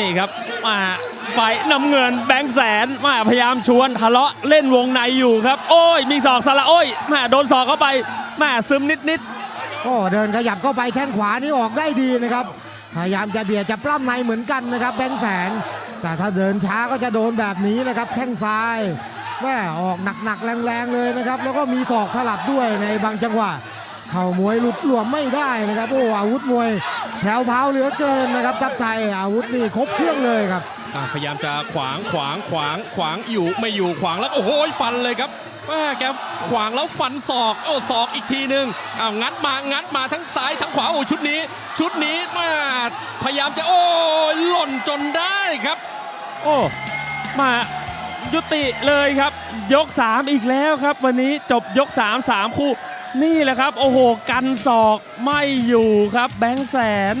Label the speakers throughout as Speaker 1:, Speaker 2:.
Speaker 1: นี่ครับมาไฟน้ำเงินแบงค์แสนมาพยายามชวนทะเลาะเล่นวงในอยู่ครับ โอ้ยมีศอกสละโอ้ยแมาโดนศอกเข้าไปแมาซึมนิดนิด
Speaker 2: ก็เดินขยับเข้าไปแข้งขวานี่ออกได้ดีนะครับพยายามจะเบียดจะปล้ำในเหมือนกันนะครับ แบงค์แสน แต่ถ้าเดินช้าก็จะโดนแบบนี้นะครับแข้งซ้ายแม่ออกหนักๆแรงๆเลยนะครับ แล้วก็มีศอกสลับด้วยในบางจังหวะ เข่ามวยหลุดหลวมไม่ได้นะครับโอ้อาวุธมวยแถวเผาเหลือเกินนะครับทัพไทยอาวุธนี่ครบเครื่องเลยครับ
Speaker 3: อะพยายามจะขวางขวางขวางขวางอยู่ไม่อยู่ขวางแล้วโอ้โหฟันเลยครับแม่แกขวางแล้วฟันศอกโอ้ศอกอีกทีหนึ่งอ้าวงัดมางัดมาทั้งซ้ายทั้งขวาโอ้ชุดนี้ ชุดนี้มาพยายามจะโอ้ยหล่นจนได้ครับ
Speaker 1: ๆโอ้มายุติเลยครับ ยก 3 อีกแล้วครับ วันนี้จบยก 3 3 คู่ นี่แหละครับ โอ้โห กันศอกไม่อยู่ครับ แบงค์แสน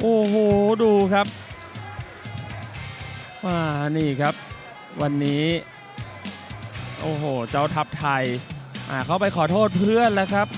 Speaker 1: โอ้โห ดูครับมานี่ครับ วันนี้ โอ้โห เจ้าทัพไทยอ่าเขาไปขอโทษเพื่อนแล้วครับ